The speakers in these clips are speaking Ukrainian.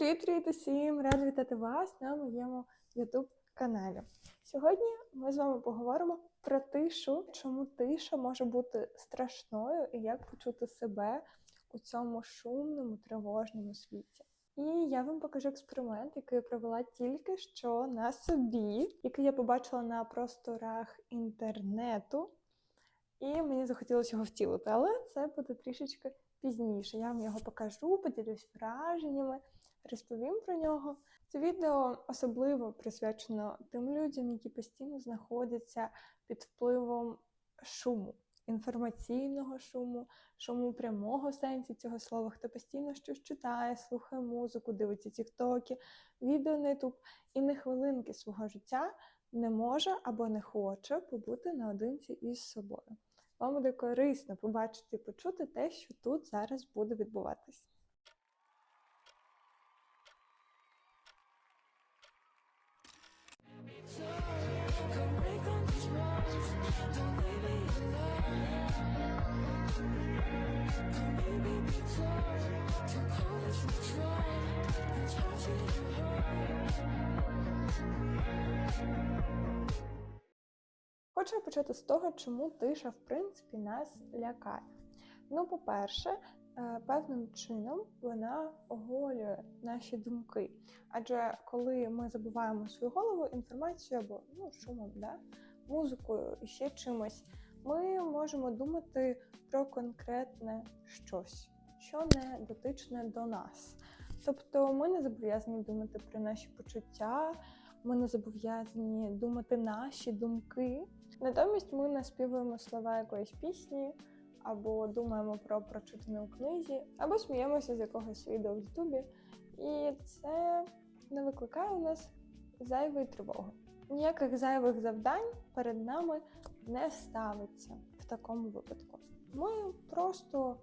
Привіт-привіт усім! Рада вітати вас на моєму YouTube каналі. Сьогодні ми з вами поговоримо про тишу, чому тиша може бути страшною і як почути себе у цьому шумному, тривожному світі. І я вам покажу експеримент, який я провела тільки що на собі, який я побачила на просторах інтернету. І мені захотілося його втілити, але це буде трішечки пізніше. Я вам його покажу, поділюсь враженнями, розповім про нього. Це відео особливо присвячено тим людям, які постійно знаходяться під впливом шуму, інформаційного шуму, шуму прямого сенсі цього слова, хто постійно щось читає, слухає музику, дивиться тіктоки, відео на ютуб і не хвилинки свого життя не може або не хоче побути наодинці із собою. Вам буде корисно побачити і почути те, що тут зараз буде відбуватись. Хочу почати з того, чому тиша, в принципі, нас лякає. Ну, по-перше, е, певним чином вона оголює наші думки. Адже коли ми забуваємо свою голову інформацію або ну, шумом, да? Музикою і ще чимось, ми можемо думати про конкретне щось, що не дотичне до нас. Тобто ми не зобов'язані думати про наші почуття, ми не зобов'язані думати наші думки. Натомість ми наспівуємо слова якоїсь пісні, або думаємо про прочитане у книзі, або сміємося з якогось відео в Ютубі. І це не викликає у нас зайвої тривоги. Ніяких зайвих завдань перед нами не ставиться в такому випадку. Ми просто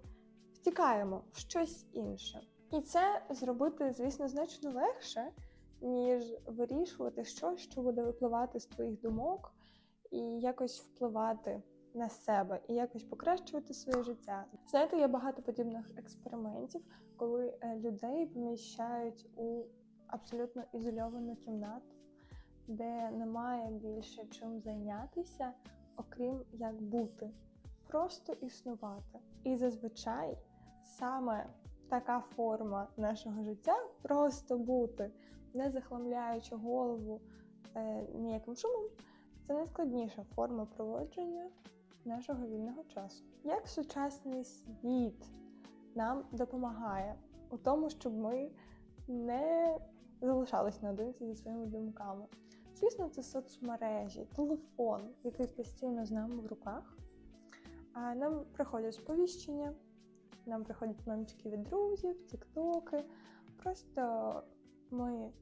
втікаємо в щось інше. І це зробити, звісно, значно легше, ніж вирішувати щось, що буде випливати з твоїх думок, і якось впливати на себе, і якось покращувати своє життя. Знаєте, є багато подібних експериментів, коли е, людей поміщають у абсолютно ізольовану кімнату, де немає більше чим зайнятися, окрім як бути, просто існувати. І зазвичай саме така форма нашого життя просто бути, не захламляючи голову е, ніяким шумом. Це найскладніша форма проводження нашого вільного часу. Як сучасний світ нам допомагає у тому, щоб ми не залишались наодинці зі своїми думками? Звісно, це соцмережі, телефон, який постійно з нами в руках. А нам приходять сповіщення, нам приходять мемчики від друзів, тіктоки. Просто ми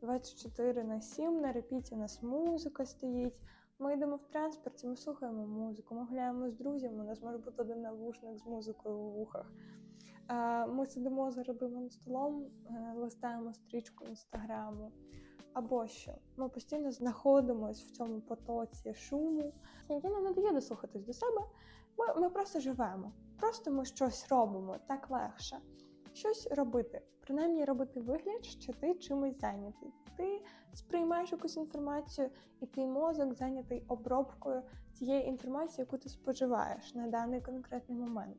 24 на 7 на репіті у нас музика стоїть. Ми йдемо в транспорті, ми слухаємо музику, ми гуляємо з друзями, у нас може бути один навушник з музикою у вухах. Ми сидимо за родинним столом, е, листаємо стрічку інстаграму. Або що ми постійно знаходимося в цьому потоці шуму, який нам не дає дослухатись до себе. Ми, ми просто живемо, просто ми щось робимо так легше. Щось робити, принаймні робити вигляд, що ти чимось зайнятий. Ти сприймаєш якусь інформацію, і твій мозок зайнятий обробкою тієї інформації, яку ти споживаєш на даний конкретний момент.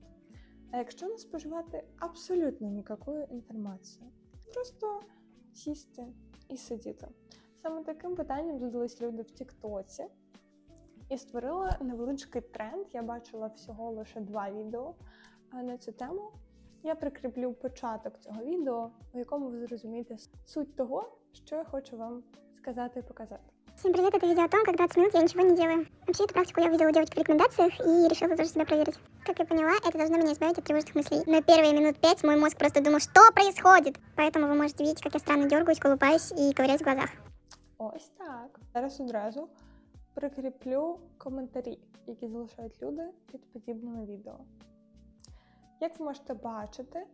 А якщо не споживати абсолютно ніякої інформації, просто сісти і сидіти. Саме таким питанням задались люди в Тіктоці і створила невеличкий тренд. Я бачила всього лише два відео на цю тему. Я прикріплю початок цього відео, у якому ви зрозумієте суть того, що я хочу вам сказати і показати. Всім привіт, це відео о том, як 20 минут я нічого не делаю. Вообще, эту практику я увидела у девочки в рекомендациях и решила тоже себя проверить. Как я поняла, это должно меня избавить от тревожных мыслей. Но первые минут пять мой мозг просто думал, что происходит. Поэтому вы можете видеть, как я странно дергаюсь, колупаюсь и ковыряюсь в глазах. Ось так. Зараз одразу прикріплю коментарі, які залишають люди під подібними відео. Як ви можете бачити,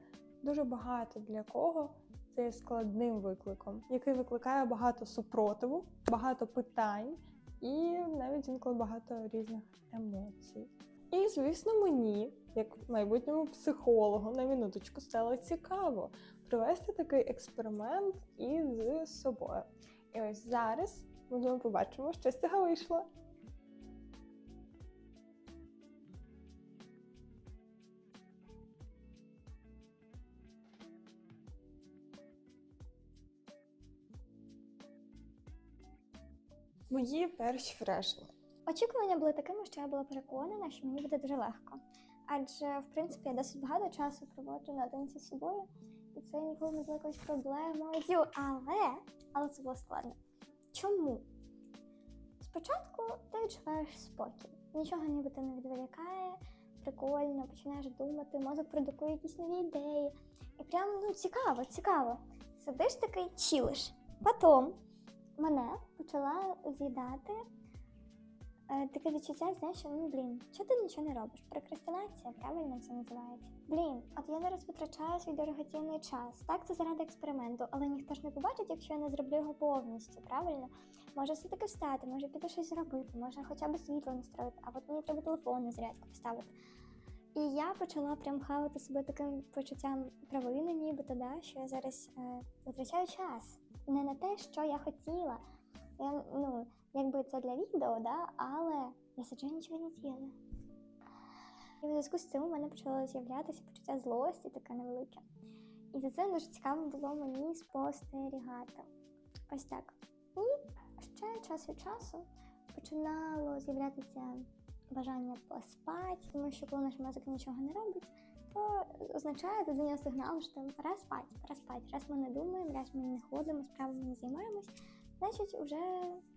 дуже багато для кого це є складним викликом, який викликає багато супротиву, багато питань і навіть інколи багато різних емоцій. І, звісно, мені, як майбутньому психологу, на минуточку стало цікаво провести такий експеримент із собою. І ось зараз ми побачимо, що з цього вийшло. Мої перші враження. Очікування були такими, що я була переконана, що мені буде дуже легко. Адже, в принципі, я досить багато часу проводжу наодинці з собою, і це ніколи не було якоюсь проблемою. Але, але це було складно. Чому? Спочатку ти відчуваєш спокій, нічого ніби не відволікає, прикольно, починаєш думати, мозок продукує якісь нові ідеї. І прям ну цікаво, цікаво. Сидиш такий чілиш. Потім мене почала з'їдати Е, таке відчуття, знаєш, що ну блін, чого ти нічого не робиш? Прокрастинація, правильно це називається. Блін, от я зараз витрачаю свій дорогоцінний час. Так, це заради експерименту, але ніхто ж не побачить, якщо я не зроблю його повністю, правильно? Може все-таки встати, може піти щось зробити, може хоча б світло настроїти, а от мені треба телефон на зарядку поставити. І я почала прям хавати себе таким почуттям провини, нібито, да, що я зараз е, витрачаю час не на те, що я хотіла. Я, ну, якби це для відео, да, але я сиджу нічого не діяла. І в зв'язку з цим у мене почало з'являтися почуття злості таке невелике. І за це дуже цікаво було мені спостерігати. Ось так. І ще час від часу починало з'являтися бажання поспати, тому що коли наш мозок нічого не робить, то означає це для нього сигнал, що там пора спати, пора спати. Раз ми не думаємо, раз ми не ходимо, справами не займаємось, значить, вже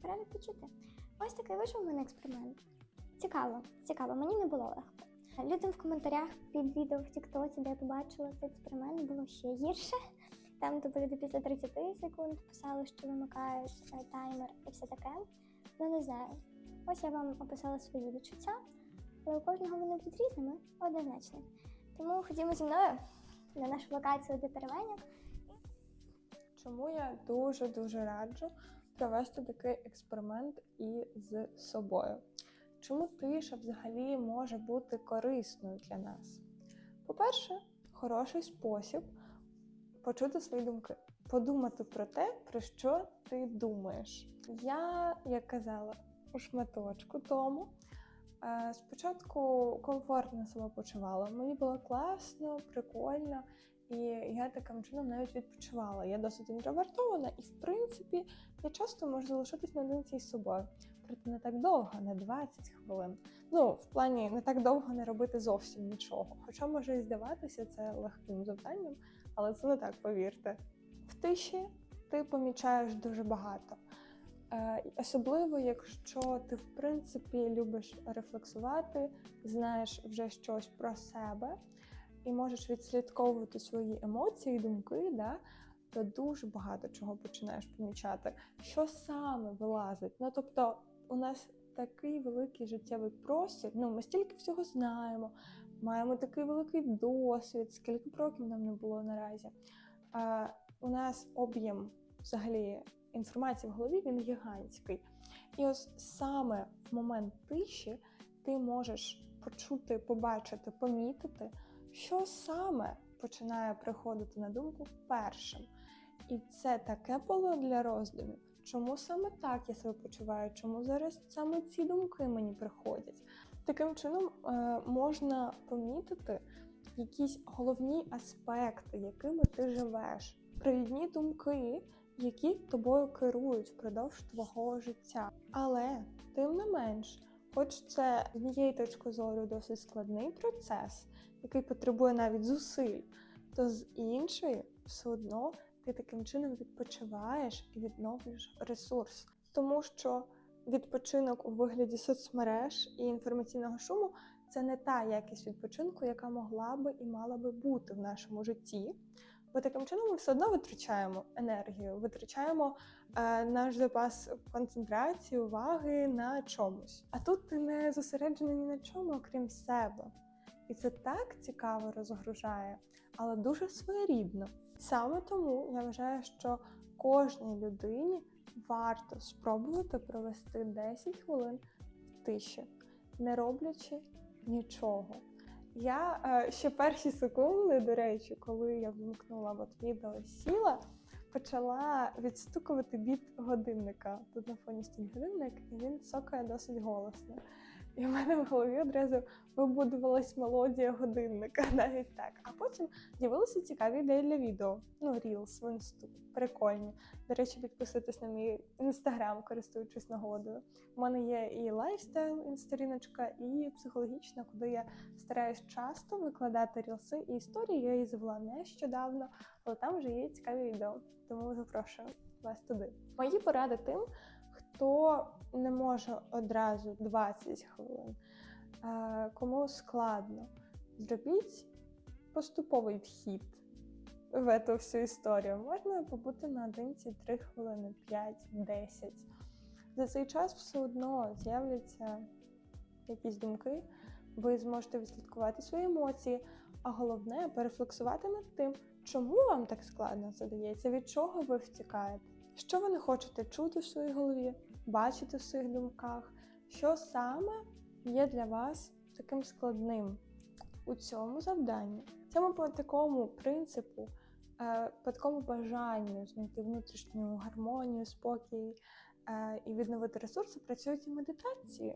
пора відпочити. Ось такий вийшов у мене експеримент. Цікаво, цікаво, мені не було легко. Людям в коментарях під відео в Тіктоці, де я побачила цей експеримент, було ще гірше. Там тобто люди після 30 секунд писали, що вимикають е, таймер і все таке. Ну не знаю. Ось я вам описала свої відчуття, але у кожного вони будуть різними, однозначно. Тому ходімо зі мною на нашу локацію для теревеньок. Чому я дуже дуже раджу провести такий експеримент і з собою? Чому тиша взагалі може бути корисною для нас? По-перше, хороший спосіб почути свої думки, подумати про те, про що ти думаєш. Я, як казала, у шматочку тому. Е, Спочатку комфортно себе почувала. Мені було класно, прикольно, і я таким чином навіть відпочивала. Я досить інтровертована, і в принципі я часто можу залишитись наодинці з собою. Проте не так довго, не 20 хвилин. Ну, в плані не так довго не робити зовсім нічого. Хоча може і здаватися це легким завданням, але це не так, повірте. В тиші ти помічаєш дуже багато. Е, Особливо, якщо ти в принципі любиш рефлексувати, знаєш вже щось про себе і можеш відслідковувати свої емоції, думки, да, то дуже багато чого починаєш помічати, що саме вилазить. Ну тобто, у нас такий великий життєвий простір. Ну, ми стільки всього знаємо, маємо такий великий досвід, скільки років нам не було наразі. А, у нас об'єм взагалі інформації в голові він гігантський. І ось саме в момент тиші ти можеш почути, побачити, помітити, що саме починає приходити на думку першим. І це таке поле для роздумів. Чому саме так я себе почуваю? Чому зараз саме ці думки мені приходять? Таким чином е, можна помітити якісь головні аспекти, якими ти живеш, провідні думки, які тобою керують впродовж твого життя. Але тим не менш, хоч це з однієї точки зору досить складний процес, який потребує навіть зусиль, то з іншої все одно ти таким чином відпочиваєш і відновлюєш ресурс, тому що відпочинок у вигляді соцмереж і інформаційного шуму це не та якість відпочинку, яка могла би і мала би бути в нашому житті. Бо таким чином ми все одно витрачаємо енергію, витрачаємо е, наш запас концентрації, уваги на чомусь. А тут ти не зосереджений ні на чому, окрім себе. І це так цікаво розгружає, але дуже своєрідно. Саме тому я вважаю, що кожній людині варто спробувати провести 10 хвилин в тиші, не роблячи нічого. Я е, ще перші секунди, до речі, коли я вимкнула от відео сіла, почала відстукувати біт годинника. Тут на фоні стоїть годинник, і він цокає досить голосно. І в мене в голові одразу вибудувалась мелодія годинника, навіть так. А потім з'явилися цікаві ідеї для відео. Ну, Reels в інсту. Прикольні. До речі, підписуйтесь на мій інстаграм, користуючись нагодою. У мене є і лайфстайл інсторіночка, і психологічна, куди я стараюсь часто викладати рілси і історії. Я її завела нещодавно, але там вже є цікаві відео. Тому запрошую вас туди. Мої поради тим, хто не може одразу 20 хвилин, кому складно, зробіть поступовий вхід в цю всю історію. Можна побути наодинці 3 хвилини, 5, 10. За цей час все одно з'являться якісь думки, ви зможете відслідкувати свої емоції, а головне перефлексувати над тим, чому вам так складно задається, від чого ви втікаєте, що ви не хочете чути в своїй голові, бачити в своїх думках, що саме є для вас таким складним у цьому завданні. Саме по такому принципу, е, по такому бажанню знайти внутрішню гармонію, спокій е, і відновити ресурси, працюють і медитації.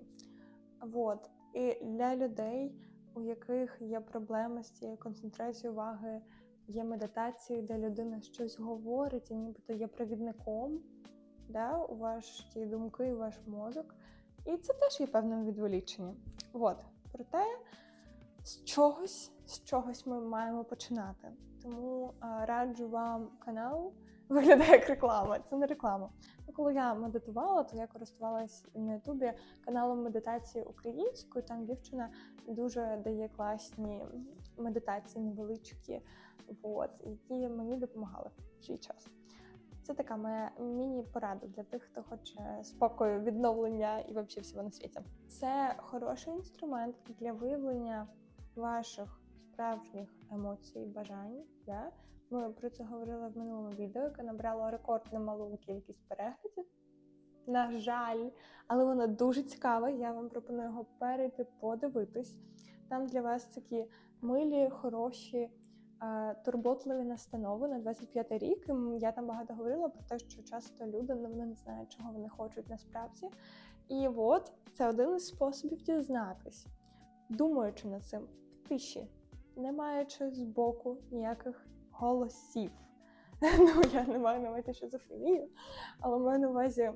Вот. І для людей, у яких є проблеми з цією концентрацією уваги, є медитації, де людина щось говорить, і нібито є провідником да, у ваші думки, у ваш мозок. І це теж є певним відволіченням. От. Проте з чогось, з чогось ми маємо починати. Тому раджу вам канал. Виглядає як реклама, це не реклама. Ну, коли я медитувала, то я користувалась на Ютубі каналом медитації українською. Там дівчина дуже дає класні медитації невеличкі, от, які мені допомагали в свій час. Це така моя міні-порада для тих, хто хоче спокою, відновлення і взагалі всього на світі. Це хороший інструмент для виявлення ваших справжніх емоцій, бажань. Да? Ми про це говорили в минулому відео, яке набрало рекордно малу кількість переглядів. На жаль, але воно дуже цікаве. Я вам пропоную його перейти подивитись. Там для вас такі милі, хороші, е, турботливі настанови на 25 рік. І Я там багато говорила про те, що часто люди ну, вони не знають, чого вони хочуть насправді. І от це один із способів дізнатись, думаючи над цим в тиші, не маючи збоку ніяких голосів. Ну, я не маю на увазі шизофренію, але маю на увазі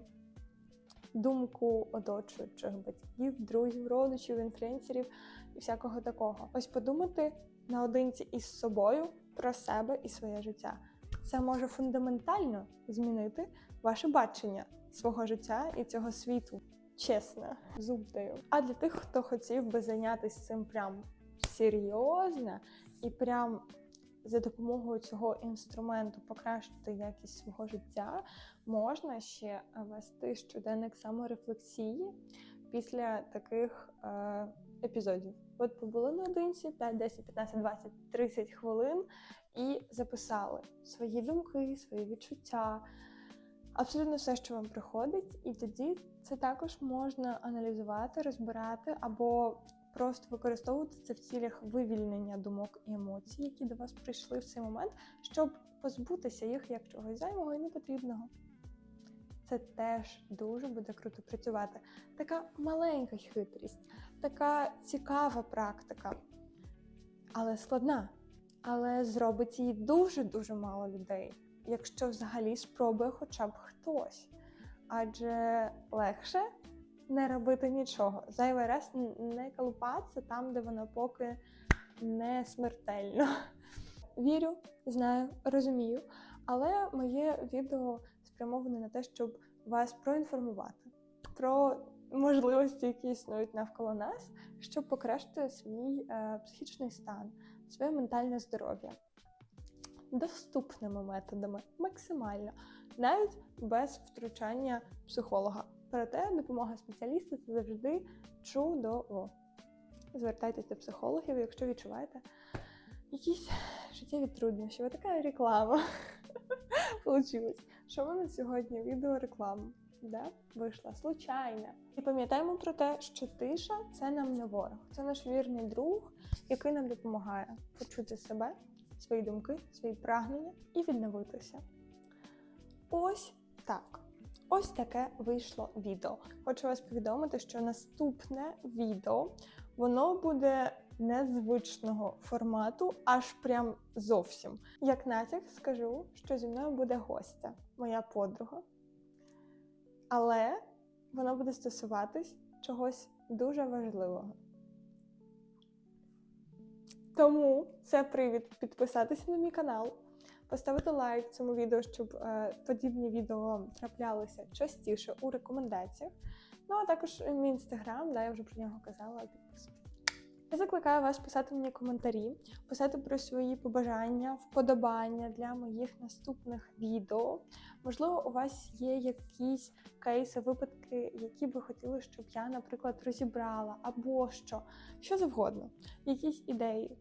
думку оточуючих батьків, друзів, родичів, інфлюенсерів всякого такого. Ось подумати наодинці із собою про себе і своє життя. Це може фундаментально змінити ваше бачення свого життя і цього світу. Чесно, зуб даю. А для тих, хто хотів би зайнятися цим прям серйозно і прям за допомогою цього інструменту покращити якість свого життя, можна ще вести щоденник саморефлексії після таких е, епізодів. От побули наодинці 5, 10, 15, 20, 30 хвилин і записали свої думки, свої відчуття, абсолютно все, що вам приходить, і тоді це також можна аналізувати, розбирати або просто використовувати це в цілях вивільнення думок і емоцій, які до вас прийшли в цей момент, щоб позбутися їх як чогось зайвого і непотрібного. Це теж дуже буде круто працювати. Така маленька хитрість, така цікава практика, але складна. Але зробить її дуже-дуже мало людей, якщо взагалі спробує хоча б хтось. Адже легше не робити нічого. Зайвий раз не колупатися там, де воно поки не смертельно. Вірю, знаю, розумію, але моє відео спрямоване на те, щоб вас проінформувати про можливості, які існують навколо нас, щоб покращити свій е, психічний стан, своє ментальне здоров'я доступними методами, максимально, навіть без втручання психолога. Проте допомога спеціаліста це завжди чудово. Звертайтесь до психологів, якщо відчуваєте якісь життєві труднощі. Ось така реклама. Получилось. Що в мене сьогодні? Відео реклама. да? вийшла случайна. І пам'ятаємо про те, що тиша це нам не ворог, це наш вірний друг, який нам допомагає почути себе, свої думки, свої прагнення і відновитися. Ось так. Ось таке вийшло відео. Хочу вас повідомити, що наступне відео воно буде незвичного формату, аж прям зовсім. Як натяк скажу, що зі мною буде гостя, моя подруга. Але воно буде стосуватись чогось дуже важливого. Тому це привід підписатися на мій канал, поставити лайк цьому відео, щоб е, подібні відео траплялися частіше у рекомендаціях. Ну а також мій інстаграм, да, я вже про нього казала, підписуйтесь. Я закликаю вас писати мені коментарі, писати про свої побажання, вподобання для моїх наступних відео. Можливо, у вас є якісь кейси, випадки, які би хотіли, щоб я, наприклад, розібрала, або що, що завгодно, якісь ідеї.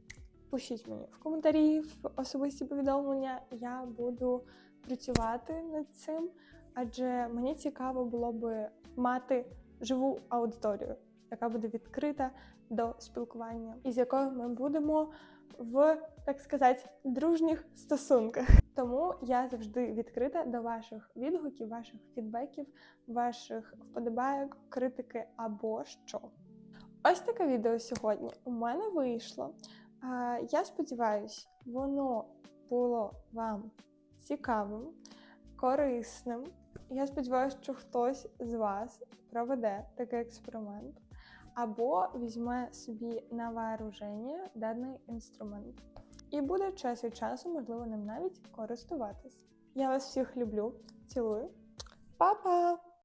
Пишіть мені в коментарі, в особисті повідомлення. Я буду працювати над цим, адже мені цікаво було би мати живу аудиторію, яка буде відкрита до спілкування, і з якою ми будемо в, так сказати, дружніх стосунках. Тому я завжди відкрита до ваших відгуків, ваших фідбеків, ваших вподобайок, критики або що. Ось таке відео сьогодні у мене вийшло. Я сподіваюся, воно було вам цікавим, корисним. Я сподіваюся, що хтось з вас проведе такий експеримент або візьме собі на вооруження даний інструмент. І буде час від часу, можливо, ним навіть користуватись. Я вас всіх люблю, цілую. Па-па!